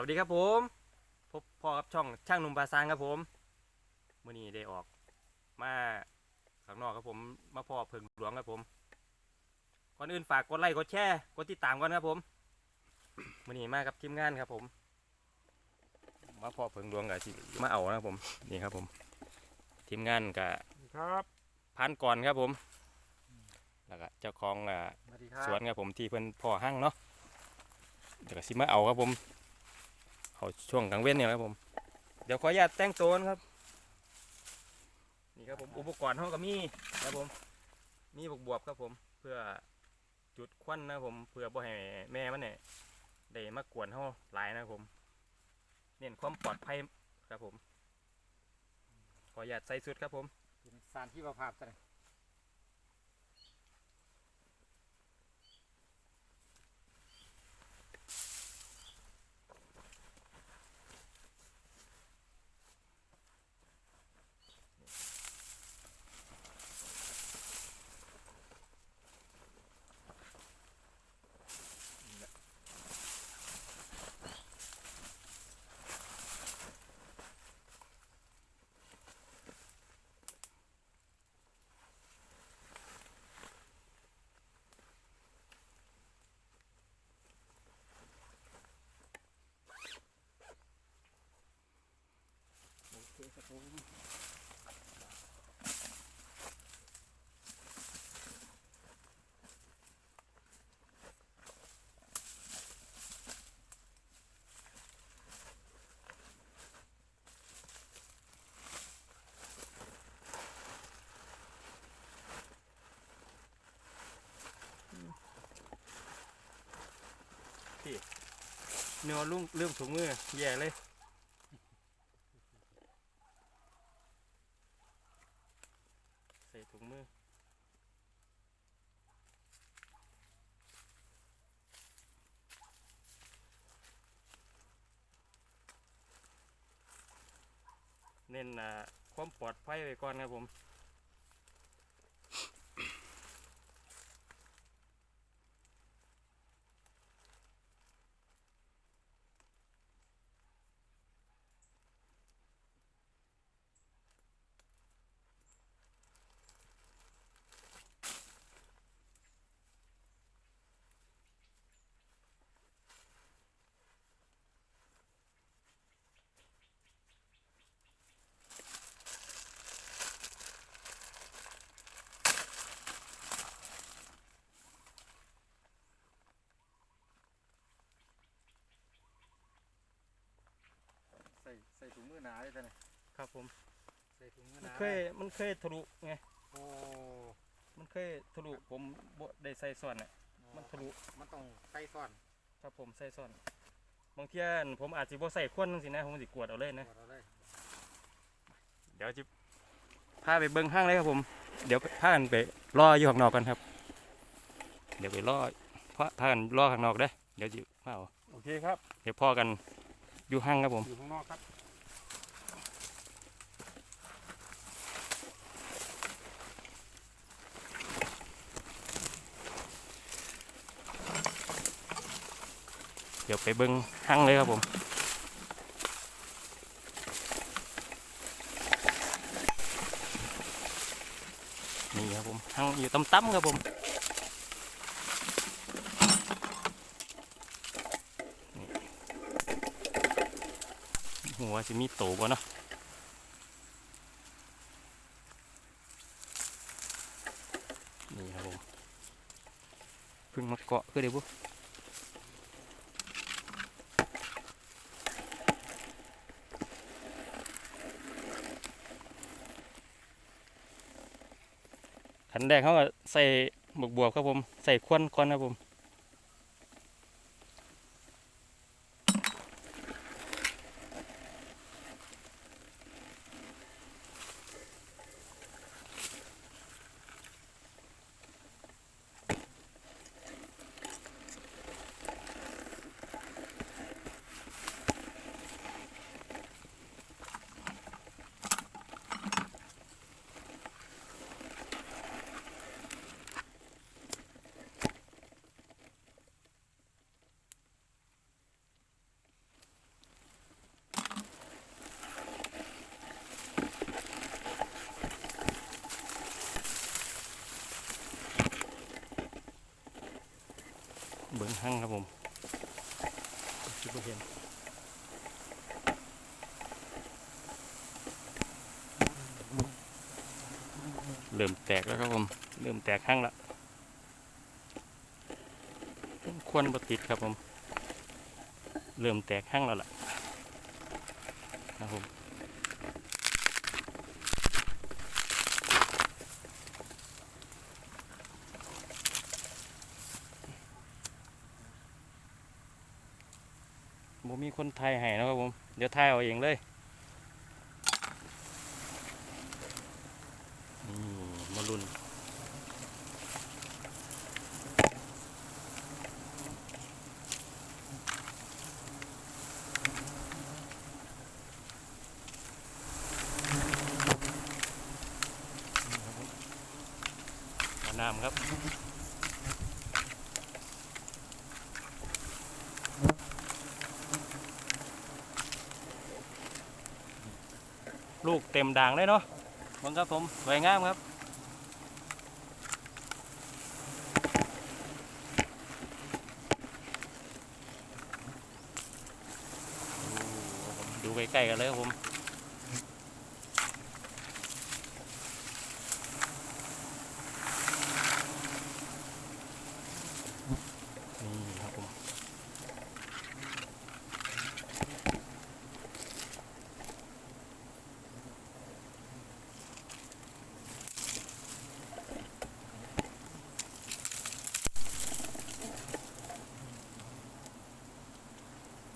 วัสดีครับผม พบพ่อกับช่องช่างหนุ่มปลาซางครับผมมื่อนี้ได้ออก มาข้างนอกครับผมมาพ่อเพิงหลวงครับผมก่อนอื่นฝากกดไลค์กดแชร์กดติดตามกันครับผมมื่อนี้มากับทีมงานครับผม มาพ่อเพิงหลวงกับที่มาเอานะครับผมนี่ครับผม ทีมงานกับครับพันก่อนครับผม แล้วก็เจ้าของอ่าสวัสดีครับสวนครับผมที่เพิ่นพ่อห้างเนาะเดี๋ยวก็สิมาเอาครับผม เขาช่วงกลางเว้นเนี่ยครับผม เดี๋ยวขออนุญาตแต่งตัวนะครับ นี่ครับผมอุปกรณ์ห้องก็มีครับผม มีบวบบวบครับผม เพื่อจุดควันนะผมเพื่อบ่ให้แม่มันเนี่ยได้มากวนห้องหลายนะครับผม เน้นความปลอดภัยครับผม ขออนุญาตใส่สุดครับผมเป็นสารที่ประภาพซะ เคครับผมเนื้อลุ่มเรื่องถุงมือแย่เลย ใส่ถุงมือ เน้นความปลอดภัยไว้ก่อนครับผม ส่ใส่ถุงมือหนาเลยซะเลยครับผมใส่ถุงมือหมันนาเคยมันเคยทะลุไงโอ้มันเคยทะลุผมบ่ได้ใส่ซ่อนน่ะมันทะลุมันต้องใส่ซ่อนครับผมใส่ซ่อนบางเที่ยอั่นผมอาจจะบ่ใส่ควนจังซี่นะผมสิกวดเอาเลยนะ กดเอาเลยเดี๋ยวจะพาไปเบิ้งห้างเลยครับผม เดี๋ยวพากันไปรออยู่ข้างนอกกันครับ เดี๋ยวไปรอพาพากันรอข้างนอกเด้อเดี๋ยวจิมาเอาโอเคครับ เดี๋ยวพ่อกัน อยู่ห้างครับผม อยู่ข้างนอกครับ เดี๋ยวไปเบิ้งห้างเลยครับผมนี่ครับผมห้างอยู่ต่ำๆครับผม หัวจะมีโตบ่เนาะนี่ครับผมพิ่งมาเกาะคือเดี๋ยวบุขันแรกเขาก็ใส่บวกบวกครับผม ใส่ควนก่อนครับผม หั่งครับผมคิดว่าเห็นเริ่มแตกแล้วครับผม เริ่มแตกหั่งละควรบติดครับผม เริ่มแตกหั่งแล้วล่ะนะครับผม บ่มีคนไทยให้นะครับผม เดี๋ยวไทยเอาเองเลยนี่มาลุนน้ำครับ ลูกเต็มด่างเลยเนาะมังครับผมสวยงามครับดูใกล้ๆกันเลยครับผม นี่ครับผม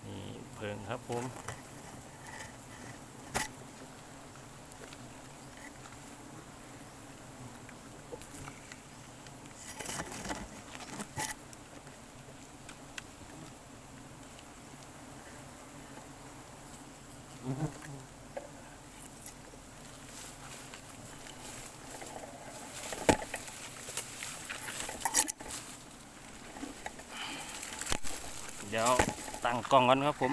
นี่เพิง ครับผมเดี๋ยวตั้งกล้องก่อนครับผม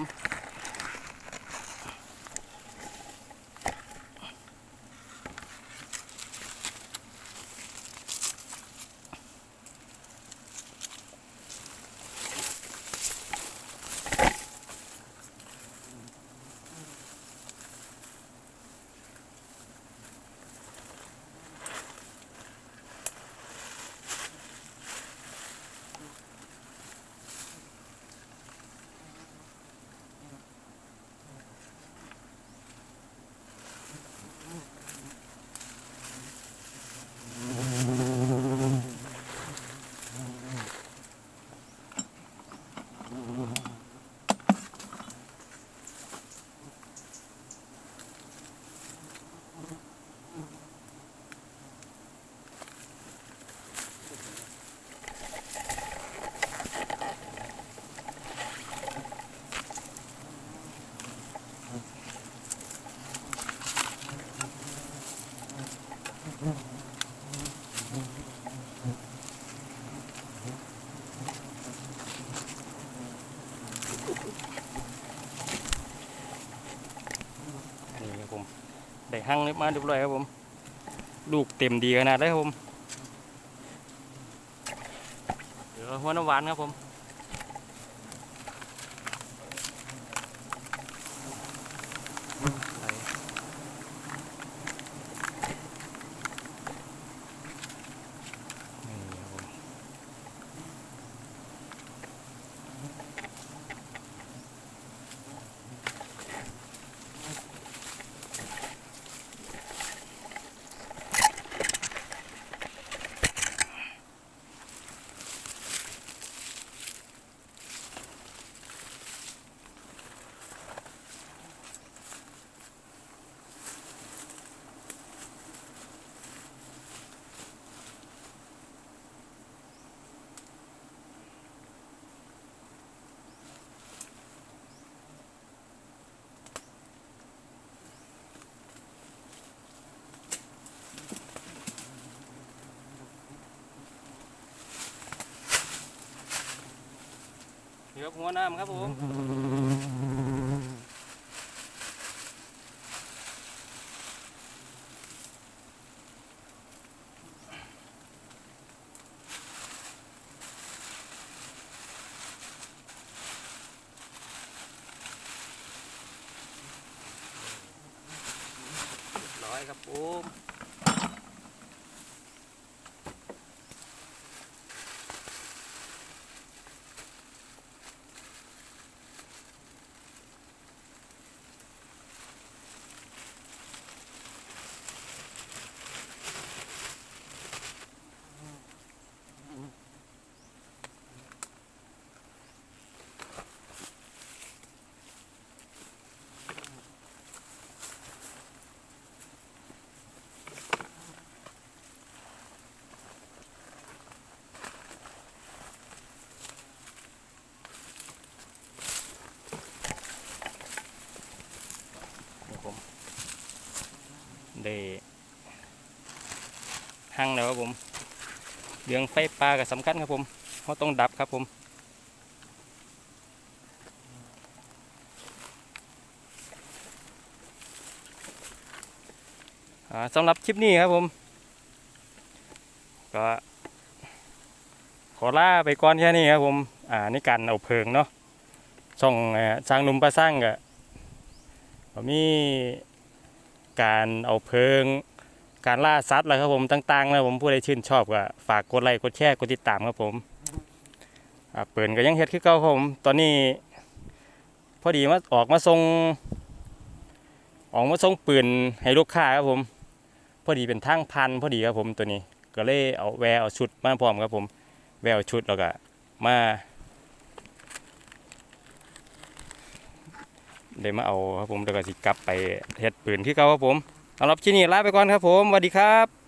นี่ครับผม ได้หั่งเรียบมาเรียบร้อยครับผม ลูกเต็มดีขนาดเลยครับผม เดี๋ยวหัวน้ำหวานครับผม ยกหัวน้ำครับผมร้อยครับผม ได้หั่งแล้วครับผมเรื่องไฟปลาก็สำคัญครับผมเขาต้องดับครับผมสำหรับคลิปนี้ครับผม ก็ขอล่าไปก่อนแค่นี้ครับผมอ่าในการเอาเพิงเนาะช่องเอ่อสร้างนุ่มปลาสร้างก็ก็มี การเอาเพิง การล่าสัตว์อะไรครับผมต่างๆนะผมผู้ใดชื่นชอบก็ฝากกดไลค์กดแชร์กดติดตามครับผมเปิ่นก็ยังเฮ็ดคือเก่าครับผมตอนนี้ พอดีมาออกมาส่งออกมาส่งปืนให้ลูกค้าครับผม พอดีเป็นทางพันพอดีครับผมตัวนี้ ก็เลยเอาแวร์เอาชุดมาพร้อมครับผม แวร์เอาชุดแล้วก็มา ได้มาเอาครับผมแล้วก็สิกลับไปเฮ็ดปืนที่เก่าครับผมสำหรับที่นี่ลาไปก่อนครับผมสวัสดีครับ